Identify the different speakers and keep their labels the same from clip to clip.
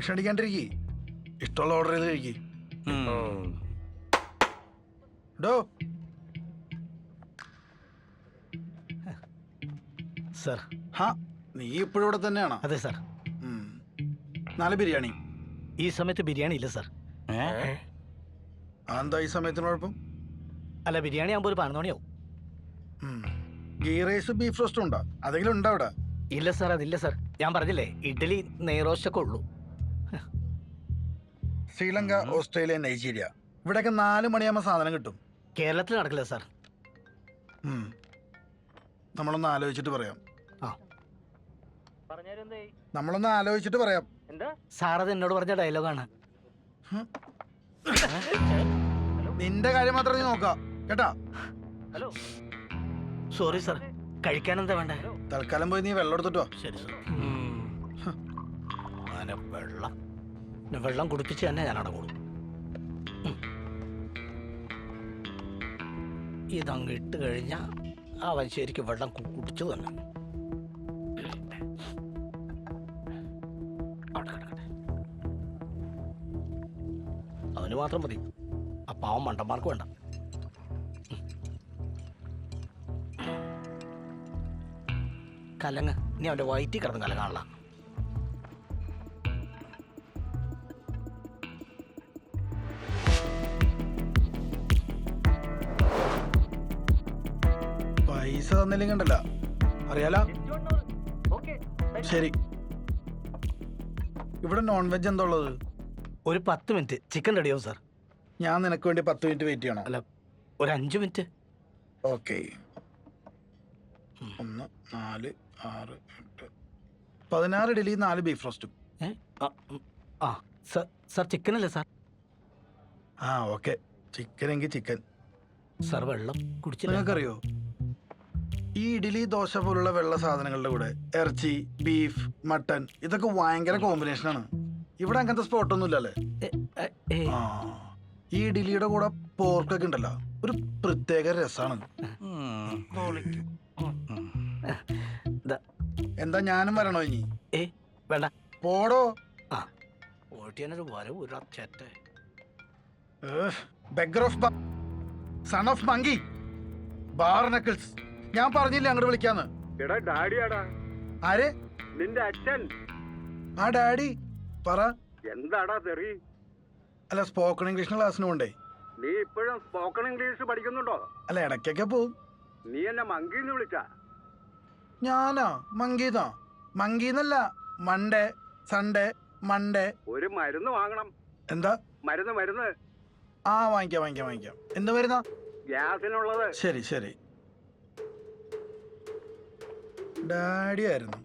Speaker 1: Tension അടിക്കാണ്ടിരിക്കേ. ഇഷ്ടമുള്ള order ചെയ്ത് കഴിക്കേ. ഡോ.
Speaker 2: സർ.
Speaker 1: ഹാ നീ ഇപ്പോഴും ഇവിടെ തന്നെയാണോ?
Speaker 2: അതെ സർ.
Speaker 1: നാല് ബിരിയാണി.
Speaker 2: ഈ സമയത്ത് ബിരിയാണി ഇല്ല സർ.
Speaker 1: എന്താ ഈ സമയത്തിന് കുഴപ്പം?
Speaker 2: അല്ല ബിരിയാണി ആകുമ്പോൾ ഒരു പതിനൊന്ന് മണിയാവും
Speaker 1: ഗീ റൈസ് ബീഫ് റോസ്റ്റും ഉണ്ടോ? അതെങ്കിലും ഉണ്ടോ അവിടെ?
Speaker 2: ഇല്ല സർ അതില്ല സർ. ഞാൻ പറഞ്ഞില്ലേ ഇഡ്ഡലി നെയ്റോസ്റ്റൊക്കെ ഉള്ളൂ.
Speaker 1: Sri Lanka Australia Nigeria. ഇവിടെയൊക്കെ നാല് മണിയാകുമ്പോൾ സാധനം കിട്ടും.
Speaker 2: കേരളത്തിൽ നടക്കില്ല സാർ.
Speaker 1: ഉം. നമ്മളൊന്ന് ആലോചിച്ചിട്ട് പറയാം.
Speaker 2: ആ.
Speaker 1: നമ്മളൊന്ന് ആലോചിച്ചിട്ട് പറയാം.
Speaker 2: സാർ അത് എന്നോട് പറഞ്ഞ ഡയലോഗാണ്.
Speaker 1: നിന്റെ കാര്യം മാത്രം നീ നോക്കാം. കേട്ടാ?
Speaker 2: Sorry sir. കഴിക്കാൻ എന്താ വേണ്ടേ?
Speaker 1: തൽക്കാലം പോയി നീ വെള്ളം എടുത്തിട്ടോ
Speaker 2: ശരി സാർ. വെള്ളം. പിന്നെ വെള്ളം കുടിപ്പിച്ച് തന്നെ ഞാൻ അടങ്ങുള്ളൂ. ഇതങ്ങ് ഇട്ട് കഴിഞ്ഞാൽ അവൻ ശരിക്കും വെള്ളം കുടിച്ചു തന്നെ. അവന് മാത്രം മതി. ആ പാവം മണ്ടന്മാർക്ക് വേണ്ട. കലങ്ങ്. ഇനി അവന്റെ വയറ്റിൽ കിടന്ന് കലങ്ങാനുള്ള.
Speaker 1: പൈസ തന്നില്ലെങ്കിൽ ഉണ്ടല്ല. അറിയാലോ? ശരി. ഇവിടെ നോൺ വെജ് എന്താ ഉള്ളത്?
Speaker 2: ഒരു പത്ത് മിനിറ്റ്. ചിക്കൻ റെഡിയാവും സാർ
Speaker 1: ഞാൻ നിനക്ക് വേണ്ടി പത്ത് മിനിറ്റ് വെയിറ്റ് ചെയ്യണം.
Speaker 2: അല്ല ഒരു അഞ്ച് മിനിറ്റ്.
Speaker 1: ഓക്കെ. ഒന്ന് നാല് ആറ് എട്ട്. പതിനാറ് ഇഡലി നാല് ബീഫ് റോസ്റ്റും
Speaker 2: ആ, സാർ ചിക്കൻ അല്ലേ സാർ
Speaker 1: ആ ഓക്കെ. ചിക്കൻ എങ്കിൽ ചിക്കൻ.
Speaker 2: സാർ വെള്ളം കുടിച്ചു
Speaker 1: നിങ്ങൾക്കറിയോ? ഈ ഇഡ്ഡലി ദോശ പോലുള്ള വെള്ള സാധനങ്ങളുടെ കൂടെ ഇറച്ചി ബീഫ് മട്ടൺ ഇതൊക്കെ ഭയങ്കര കോമ്പിനേഷനാണ് ഇവിടെ അങ്ങനത്തെ സ്പോട്ടൊന്നും ഇല്ലല്ലേ ആ ഈ ഇഡ്ഡലിയുടെ കൂടെ പോർക്കൊക്കെ ഉണ്ടല്ലോ ഒരു പ്രത്യേക രസമാണ് എന്താ ഞാനും വരണോ ഇനി?
Speaker 2: ഏ വേണ്ട.
Speaker 1: പോടോ.
Speaker 2: ഓട്ടിയാനൊരു വരവ് ഒരു
Speaker 1: beggar of son of monkey bar knuckles ഞാൻ പറഞ്ഞില്ല അങ്ങോട്ട് വിളിക്കാന്ന്.
Speaker 3: എടാ ഡാഡിയാടാ.
Speaker 1: ആര്?
Speaker 3: നിന്റെ അച്ഛൻ.
Speaker 1: ആ ഡാഡി പറ.
Speaker 3: എന്താടാ തെറി?
Speaker 1: അല്ല സ്പോക്കൺ ഇംഗ്ലീഷിന് ക്ലാസ്സിന് പോണ്ടേ?
Speaker 3: നീ ഇപ്പോഴും സ്പോക്കൺ ഇംഗ്ലീഷ് പഠിക്കുന്നുണ്ടോ?
Speaker 1: അല്ല ഇടയ്ക്കൊക്കെ പോവും.
Speaker 3: നീ എന്നെ മങ്കിന്ന് വിളിച്ച?
Speaker 1: ഞാനാ മങ്കീന്നാ. മങ്കീന്നല്ല മൺഡേ സൺഡേ മൺഡേ
Speaker 3: ഒരു മരുന്ന് വാങ്ങണം.
Speaker 1: എന്താ?
Speaker 3: മരുന്ന് മരുന്ന്.
Speaker 1: ആ വാങ്ങിക്കാം വാങ്ങിക്കാം വാങ്ങിക്കാം. എന്ത് മരുന്നാ?
Speaker 3: ഗ്യാസിനുള്ളത്.
Speaker 1: ശരി ശരി. ഡാഡി ആയിരുന്നു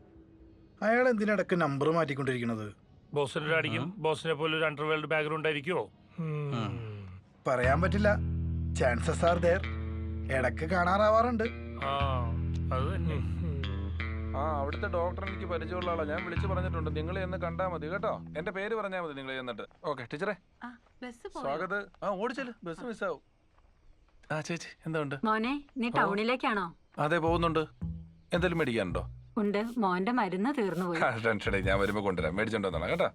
Speaker 1: അയാൾ എന്തിനടക്ക് നമ്പർ മാറ്റിക്കൊണ്ടിരിക്കണത്
Speaker 4: ബോസിന്റെ ഡാഡിക്കും ബോസിനെ പോലെ ഒരു അണ്ടർവേൾഡ് ബാക്ക്ഗ്രൗണ്ട് ആയിരിക്കുമോ
Speaker 1: പറയാൻ പറ്റില്ല. ചാൻസസ് ആർ ദയർ ഇടയ്ക്ക് കാണാറാവാറുണ്ട്.
Speaker 4: ആ അത് തന്നെ.
Speaker 5: ആ അവിടുത്തെ ഡോക്ടർ എനിക്ക് പരിചയമുള്ള ആളാ. ഞാൻ വിളിച്ചു പറഞ്ഞിട്ടുണ്ട്. നിങ്ങൾ എന്ന് കണ്ടാ മതി കേട്ടോ? എന്റെ പേര് പറഞ്ഞാ മതി നിങ്ങൾ എന്നിട്ട്. ഓക്കെ ടീച്ചറെ? സ്വാഗത്. ആ ഓടിച്ചൽ. ബസ് മിസ്സാവും ആ ചേച്ചി എന്തുണ്ട്
Speaker 6: മോനെ നീ ടൗണിലേക്കാണോ
Speaker 5: അതെ പോകുന്നുണ്ട്. എന്തെങ്കിലും മേടിക്കാനുണ്ടോ?
Speaker 6: ഉണ്ട്. മോന്റെ മരുന്ന് തീർന്നു പോയി
Speaker 5: ടെൻഷൻ ഞാൻ വരുമ്പോ കൊണ്ടുവരാം. മേടിച്ചോണ്ടോ കേട്ടോ.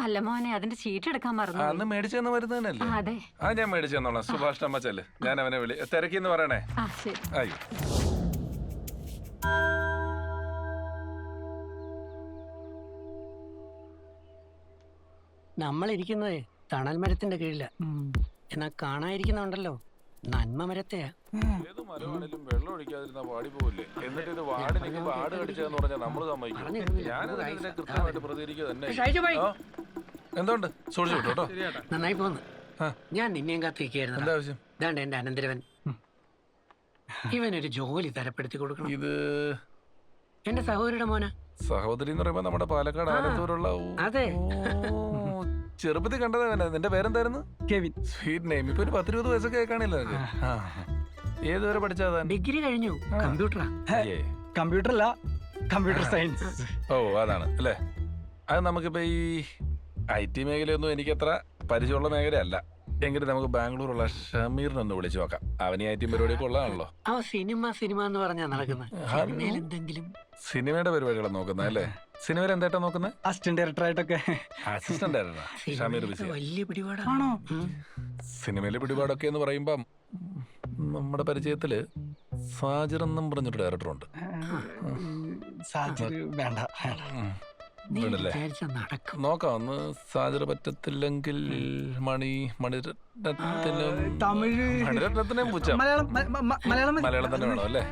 Speaker 6: അല്ല മോനെ അതിന്റെ ചീട്ട് എടുക്കാൻ മറന്നു
Speaker 5: അന്ന് മേടിച്ചു തന്ന മരുന്ന്
Speaker 6: ആ, അതെ.
Speaker 5: ആ ഞാൻ മേടിച്ചു തന്നോളാം സുഭാഷ് അമ്മച്ചല്ലേ? ഞാൻ അവനെ വിളി തിരക്കിന്ന് പറയണേ.
Speaker 6: ആ ശരി.
Speaker 5: അയ്യോ
Speaker 7: നമ്മൾ ഇരിക്കുന്നതേ തണൽ മരത്തിന്റെ കീഴില. എന്നാ കാണാതിരിക്കുന്നുണ്ടല്ലോ നന്മ മരത്തെയാ.
Speaker 5: ഏത് മരമാണേലും വെള്ളം ഒഴിക്കാതിരുന്ന വാടി പോവില്ലേ? എന്നിട്ട് ഇത് വാടി കടിച്ചതെന്ന് പറഞ്ഞാൽ നമ്മൾ സമ്മതിക്കും.
Speaker 7: പറഞ്ഞു
Speaker 5: ഞാൻ
Speaker 7: തരുന്നില്ല.
Speaker 5: ഇതിനെ കൃത്യമായിട്ട് പ്രതികരിക്കുക തന്നെ. എന്തുണ്ട്? സൂക്ഷിച്ചു കേട്ടോ
Speaker 7: നന്നായി പോന്ന്. ഞാൻ നിന്നെയും കാത്തിരിക്കായിരുന്നു
Speaker 5: എന്താ ആവശ്യം?
Speaker 7: ഇതാണ്ട് എന്റെ അനന്തരവൻ. ഇവനൊരു ജോലി തരപ്പെടുത്തി കൊടുക്കണം.
Speaker 5: ഇത്
Speaker 7: എന്റെ സഹോദരിയുടെ മോന.
Speaker 5: സഹോദരി എന്ന് പറയുമ്പോ നമ്മുടെ പാലക്കാട്. ആലത്തൂരുള്ള
Speaker 7: അതെ.
Speaker 5: ചെറുപ്പത്തിൽ കണ്ടത്. നിന്റെ പേരെന്തായിരുന്നു?
Speaker 7: കെവിൻ.
Speaker 5: Sweet name. ഇപ്പൊ ഒരു പത്തിരുപത് വയസ്സൊക്കെ കാണില്ല ഏതുവരെ പഠിച്ചാതാ
Speaker 7: ഡിഗ്രി കഴിഞ്ഞു. കമ്പ്യൂട്ടറാ.
Speaker 2: കമ്പ്യൂട്ടർ അല്ല കമ്പ്യൂട്ടർ സയൻസ്.
Speaker 5: ഓ അതാണ്. അല്ലേ? അത് നമുക്കിപ്പോ ഈ ഐ ടി മേഖലയൊന്നും എനിക്കത്ര പരിചയമുള്ള മേഖലയല്ല. എങ്കിലും നമുക്ക് ബാംഗ്ലൂരുള്ള ഷമീറിനൊന്ന് വിളിച്ചു നോക്കാം. അവനെ ആയിട്ടും പരിപാടി കൊള്ളാണല്ലോ ഉള്ളതാണല്ലോ.
Speaker 7: സിനിമ സിനിമ എന്ന് പറഞ്ഞാ നടക്കുന്നത്.
Speaker 5: ആ.
Speaker 7: എന്തെങ്കിലും.
Speaker 5: സിനിമയുടെ പരിപാടികളാണ് നോക്കുന്നത് അല്ലേ? സിനിമയിൽ എന്തായിട്ടാ നോക്കുന്നത്
Speaker 8: അസിസ്റ്റന്റ് ഡയറക്ടർ ആയിട്ടൊക്കെ
Speaker 5: അസിസ്റ്റന്റ് ഡയറക്ടർ ഷമീർ ബിസി
Speaker 7: വലിയ
Speaker 8: പിടിപാടാണോ
Speaker 5: സിനിമയിലെ പിടിപാടൊക്കെ എന്ന് പറയുമ്പം നമ്മുടെ പരിചയത്തിൽ സാജിർ എന്നും പറഞ്ഞൊരു ഡയറക്ടറുണ്ട്.
Speaker 8: സാജിർ വേണ്ട.
Speaker 7: നടക്കും.
Speaker 5: നോക്കാം ഒന്ന് സാജർ പറ്റത്തില്ലെങ്കിൽ മണി മണിരത്നത്തിനും
Speaker 8: തമിഴ്.
Speaker 5: മണിരത്നത്തിനെയും പൂച്ച.
Speaker 8: മലയാളം മലയാളം
Speaker 5: മലയാളം തന്നെ വേണം അല്ലേ?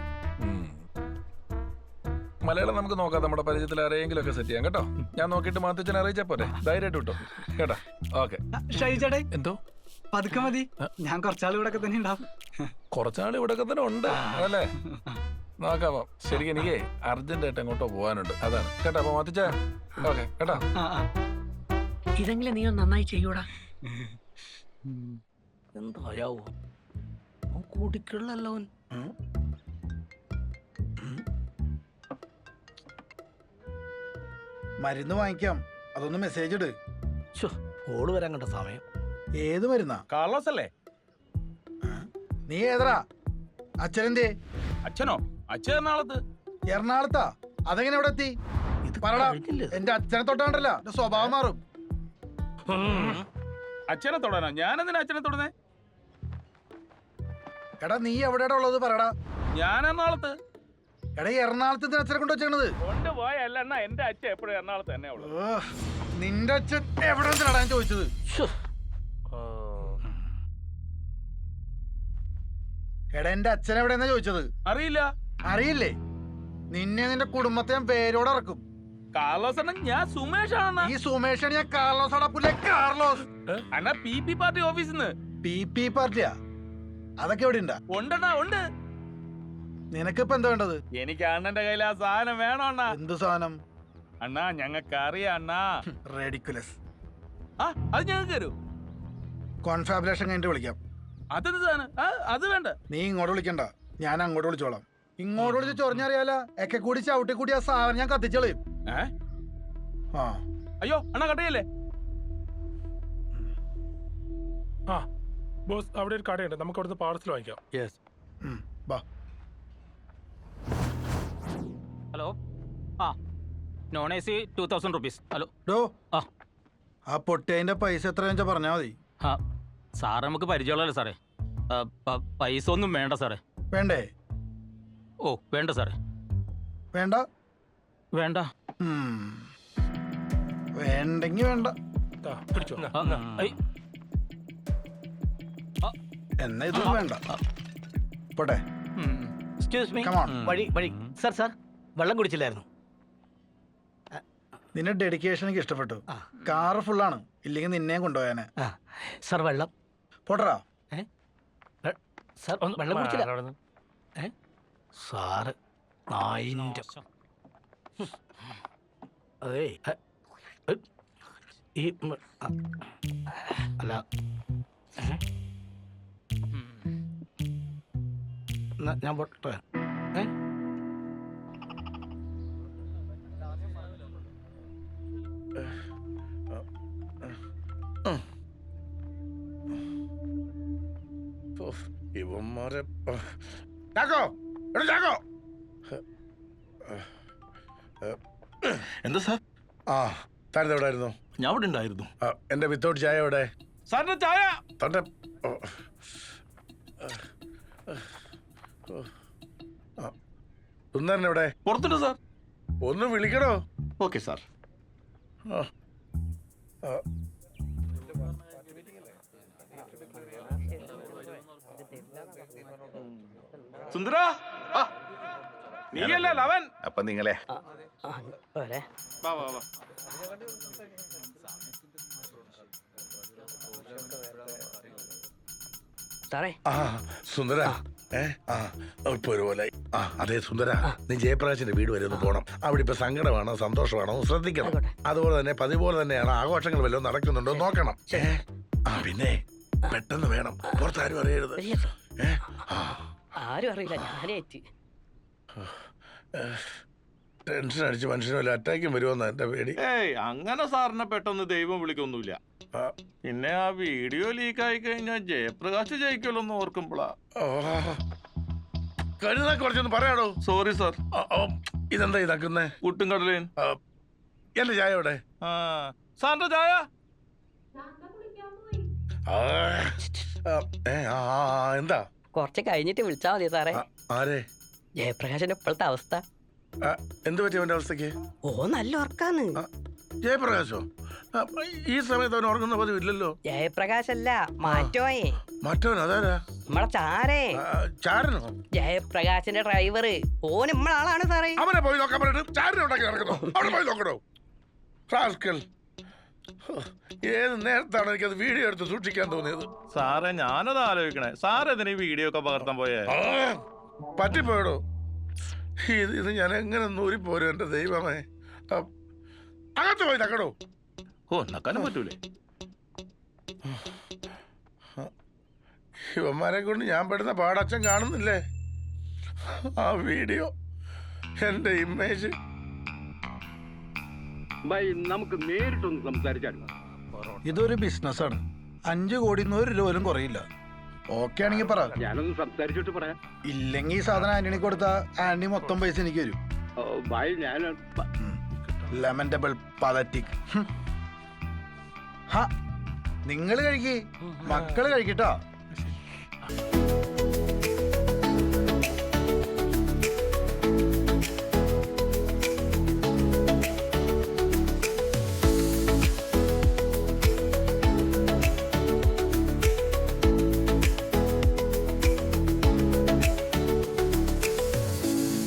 Speaker 5: മലയാളം നമുക്ക് നോക്കാം നമ്മുടെ പരിചയത്തിൽ ആരെങ്കിലും ഒക്കെ സെറ്റ് ചെയ്യാം കേട്ടോ? ഞാൻ നോക്കിയിട്ട് മാത്തച്ഛനെ അറിയിച്ചാ പോരെ? ധൈര്യമായിട്ട് വിട്ടോ. കേട്ടോ? ഓക്കെ.
Speaker 8: ആ,
Speaker 5: എന്തോ?
Speaker 8: പതുക്കെ മതി. ഞാൻ കുറച്ചാൾ ഇവിടെ തന്നെ ഉണ്ടാവും.
Speaker 5: കുറച്ചാൾ ഇവിടെ തന്നെ ഉണ്ട് അതല്ലേ നോക്കാം ശരിക്കും എനിക്ക് അർജന്റ് ആയിട്ട് എങ്ങോട്ടോ പോകാനുണ്ട്. അതാണ്. കേട്ടോ അപ്പൊ മാത്തിച്ച ഓക്കെ കേട്ടോ.
Speaker 7: ഇതെങ്കിലും നീ ഒന്ന് നന്നായി ചെയ്യൂടാ.
Speaker 2: എന്തായാവോ? കൂടിക്കുള്ളല്ലോ അവൻ.
Speaker 1: മരുന്ന് വാങ്ങിക്കാം. അതൊന്ന് മെസ്സേജ് ഇട്.
Speaker 2: ഓൾ വരാൻ കണ്ട സമയം.
Speaker 1: ഏത് മരുന്നാ?
Speaker 9: കാർലോസ് അല്ലേ
Speaker 1: നീ ഏതറാ അച്ഛനെന്തേ?
Speaker 9: അച്ഛനോ? അച്ഛൻ എറണാകുളത്ത്
Speaker 1: എറണാകുളത്താ. അതെങ്ങനെ ഇവിടെ എത്തി? പറടാ? എന്റെ അച്ഛനെ തൊട്ടാണ്ടല്ല എന്റെ സ്വഭാവം മാറും.
Speaker 9: അച്ഛനെ തൊടാനാ? ഞാൻ എന്തിനാ അച്ഛനെ തൊടുന്നേ?
Speaker 1: എടാ നീ എവിടെയാടാ ഉള്ളത് പറടാ?
Speaker 9: ഞാൻ എറണാകുളത്ത്.
Speaker 1: എടാ എറണാകുളത്ത് അച്ഛനെ കൊണ്ട് വെച്ചത്
Speaker 9: കൊണ്ട് പോയല്ല എന്നാ എന്റെ അച്ഛൻ എപ്പോഴും എറണാകുളത്ത് തന്നെ
Speaker 1: നിന്റെ അച്ഛൻ എവിടെ ഞാൻ ചോദിച്ചത്. എടാ എന്റെ അച്ഛൻ എവിടെയെന്നാ ചോദിച്ചത്?
Speaker 9: അറിയില്ല.
Speaker 1: അറിയില്ലേ? നിന്നെ നിന്റെ കുടുംബത്തെ ഞാൻ പേരോടെ ഇറക്കും.
Speaker 9: കാർലോസ് അണ്ണൻ ഞാൻ സുമേഷ് ആണ്
Speaker 1: ഈ സുമേഷ് ഞാൻ കാർലോസ് അടപ്പില്ലേ? കാർലോസ്.
Speaker 9: അണ്ണാ പി പി പാർട്ടി ഓഫീസിൽ നിന്ന്
Speaker 1: പി പി പാർട്ടിയാ? അതൊക്കെ എവിടെ ഉണ്ടാ
Speaker 9: ഉണ്ടണ്ണാ ഉണ്ട്.
Speaker 1: നിനക്കിപ്പോ എന്താ വേണ്ടത്?
Speaker 9: എനിക്ക് അണ്ണന്റെ കയ്യിൽ ആ സാധനം വേണോ അണ്ണാ?
Speaker 1: എന്ത് സാധനം?
Speaker 9: അണ്ണാ ഞങ്ങൾക്ക് അറിയാം അണ്ണാ.
Speaker 1: റെഡിക്കുലസ്.
Speaker 9: ആ അത് ഞങ്ങൾക്ക് തരൂ.
Speaker 1: കോൺഫാബുലേഷൻ കഴിഞ്ഞിട്ട് വിളിക്കാം.
Speaker 9: അതെന്ത് സാധനം? അത് വേണ്ട.
Speaker 1: നീ ഇങ്ങോട്ട് വിളിക്കണ്ട. ഞാൻ അങ്ങോട്ട് വിളിച്ചോളാം. ഇങ്ങോട്ട് വിളിച്ച് ചൊറിഞ്ഞറിയാല ഒക്കെ കൂടി ചവിട്ടി കൂടി ആ സാധനം ഞാൻ കത്തിച്ചളയും ആ.
Speaker 9: അയ്യോ അണ്ണാ കട്ടയല്ലേ?
Speaker 4: ബോസ് അവിടെ ഒരു കടയുണ്ട്. നമുക്ക് അവിടുന്ന് പാർസൽ വാങ്ങിക്കാം.
Speaker 1: യെസ് ബാ
Speaker 10: ഹലോ? ആ non A C two thousand rupees. Hello?
Speaker 1: ഡോ
Speaker 10: ആ.
Speaker 1: ആ പൊട്ടേന്റെ പൈസ എത്രയാണെന്ന് വെച്ചാൽ പറഞ്ഞാ മതി.
Speaker 10: ആ സാർ നമുക്ക് പരിചയമുള്ളല്ലോ സാറേ? പൈസ ഒന്നും വേണ്ട സാറേ.
Speaker 1: വേണ്ടേ?
Speaker 10: ഓ വേണ്ട സാറേ.
Speaker 1: വേണ്ട?
Speaker 10: വേണ്ട.
Speaker 1: വേണ്ടെങ്കി വേണ്ട.
Speaker 4: പിടിച്ചോ.
Speaker 1: എന്നാ ഇതും വേണ്ട. പോട്ടെ.
Speaker 2: Excuse me
Speaker 1: Come on.
Speaker 2: വഴി വഴി. സാർ സാർ വെള്ളം കുടിച്ചില്ലായിരുന്നു.
Speaker 1: നിന്റെ ഡെഡിക്കേഷൻ എനിക്ക് ഇഷ്ടപ്പെട്ടു.
Speaker 2: ആ.
Speaker 1: കാറ് ഫുള്ളാണ് ഇല്ലെങ്കിൽ നിന്നെയും കൊണ്ടുപോയാനെ.
Speaker 2: ആ. സാർ വെള്ളം.
Speaker 1: പോട്ടറാ
Speaker 2: സാർ
Speaker 4: ഒന്ന്
Speaker 2: വെള്ളം കുടിച്ചില്ല.
Speaker 4: അവിടുന്ന്.
Speaker 2: സാറ് നായിന്റെ അതേ ഈ അല്ല. ഞാൻ പോട്ടെ. ഏ?
Speaker 11: എന്താ സാർ?
Speaker 1: ആ താരത്തെ എവിടെ ആയിരുന്നു?
Speaker 11: ഞാൻ ഇവിടെ ഉണ്ടായിരുന്നു.
Speaker 1: എന്റെ വിത്തൗട്ട് ചായ എവിടെ?
Speaker 9: സാറിന്റെ ചായ!
Speaker 1: തന്റെ സുന്ദരൻ എവിടെ?
Speaker 11: പുറത്തുണ്ട് സാർ.
Speaker 1: ഒന്ന് വിളിക്കണോ?
Speaker 11: Okay sir.
Speaker 1: ആ. ആ.
Speaker 9: സുന്ദര! നീയല്ല ലവൻ
Speaker 11: അപ്പൊ നിങ്ങളെ.
Speaker 2: സാറേ.
Speaker 12: സുന്ദര. ഏ ആ ഇപ്പൊ ആ അതെ സുന്ദര. നീ ജയപ്രകാശിന്റെ വീട് വരെ ഒന്ന് പോണം. അവിടെ ഇപ്പൊ സങ്കടമാണോ സന്തോഷമാണോ ശ്രദ്ധിക്കണം. അതുപോലെ തന്നെ പതിപോലെ തന്നെയാണ് ആഘോഷങ്ങൾ വല്ലതും നടക്കുന്നുണ്ടോ നോക്കണം. ആ പിന്നെ പെട്ടെന്ന് വേണം. പുറത്താരും അറിയരുത്. ആ,
Speaker 7: ആരും അറിയില്ല. ഞാനേറ്റ്
Speaker 12: ടെൻഷൻ അടിച്ച് മനുഷ്യന് വല്ല അറ്റാക്കും വരുമെന്ന് എന്റെ പേടി.
Speaker 11: ഏയ് അങ്ങനെ സാറിനെ പെട്ടെന്ന് ദൈവം വിളിക്കൊന്നുമില്ല. പിന്നെ ആ വീഡിയോ ലീക്ക് ആയി കഴിഞ്ഞാൽ ജയപ്രകാശ് ജയിക്കുമല്ലോ എന്ന് ഓർക്കുമ്പോളാ.
Speaker 12: കരുതാ കുറച്ചൊന്ന് പറയാടോ?
Speaker 11: സോറി സാർ
Speaker 12: ഇതെന്താ ഇതാക്കുന്നേ?
Speaker 11: കുട്ടും കടലേൻ
Speaker 12: എന്റെ ചായ അവിടെ
Speaker 11: ആ സാറിന്റെ ചായ?
Speaker 12: എന്താ?
Speaker 13: കുറച്ച് കഴിഞ്ഞിട്ട് വിളിച്ചാ മതി സാറേ.
Speaker 12: ആരെ?
Speaker 13: ജയപ്രകാശിന്റെ ഇപ്പോഴത്തെ അവസ്ഥ.
Speaker 12: എന്ത് പറ്റി അവന്റെ അവസ്ഥക്ക്
Speaker 13: ഓ നല്ല ഉറക്കാന്ന്
Speaker 12: ജയപ്രകാശോ? ഈ സമയത്ത് അവൻ ഉറങ്ങുന്ന പതിവില്ലല്ലോ
Speaker 13: ജയപ്രകാശല്ല മാറ്റോയെ.
Speaker 12: അതാരാ?
Speaker 13: നമ്മളെ ചാരേ
Speaker 12: ചാരനോ?
Speaker 13: ജയപ്രകാശിന്റെ ഡ്രൈവർ ഓൻ നമ്മളാളാണ് സാറേ.
Speaker 12: അവനെ പോയി നോക്കാൻ പറഞ്ഞിട്ട് ചാരനെ ഉണ്ടാക്കി നടക്കണോ അവിടെ പോയി നോക്കണോ? റാസ്കൽ ഹോ, ഏത് നേരത്താണ് എനിക്കത് വീഡിയോ എടുത്ത് സൂക്ഷിക്കാൻ തോന്നിയത്?
Speaker 11: സാറേ ഞാനത് ആലോചിക്കണേ സാറേ ഇതിന് ഈ വീഡിയോ ഒക്കെ പകർത്താൻ പോയേ.
Speaker 12: പറ്റിപ്പോയടോ. ഇത് ഇത് ഞാൻ എങ്ങനെ നൂരിപ്പോരും എന്റെ ദൈവമേ. ആ, അകത്ത് പോയി നക്കടോ
Speaker 11: ഓ നക്കാനും പറ്റൂലേ.
Speaker 12: ഇവന്മാരെ കൊണ്ട് ഞാൻ പെടുന്ന പാടച്ചൻ കാണുന്നില്ലേ? ആ വീഡിയോ എന്റെ ഇമേജ്.
Speaker 3: ബൈ നമുക്ക് നേരിട്ടൊന്ന് സംസാരിച്ചാൽ
Speaker 1: ഇതൊരു ബിസിനസ്സാണ്. അഞ്ചു കോടി ഒരു രൂപ പോലും കുറയില്ല. ഓക്കെ ആണെങ്കിൽ പറ.
Speaker 3: ഞാനൊന്ന് സംസാരിച്ചിട്ട് പറയാം.
Speaker 1: ഇല്ലെങ്കിൽ ഈ സാധനം ആന്റണി കൊടുത്ത ആന്റണി മൊത്തം പൈസ എനിക്ക് വരും
Speaker 3: ഓ, ബൈ ഞാൻ
Speaker 1: ലെമൻഡബിൾ പതറ്റിക് നിങ്ങൾ കഴിക്കേ. മക്കൾ കഴിക്കട്ടോ.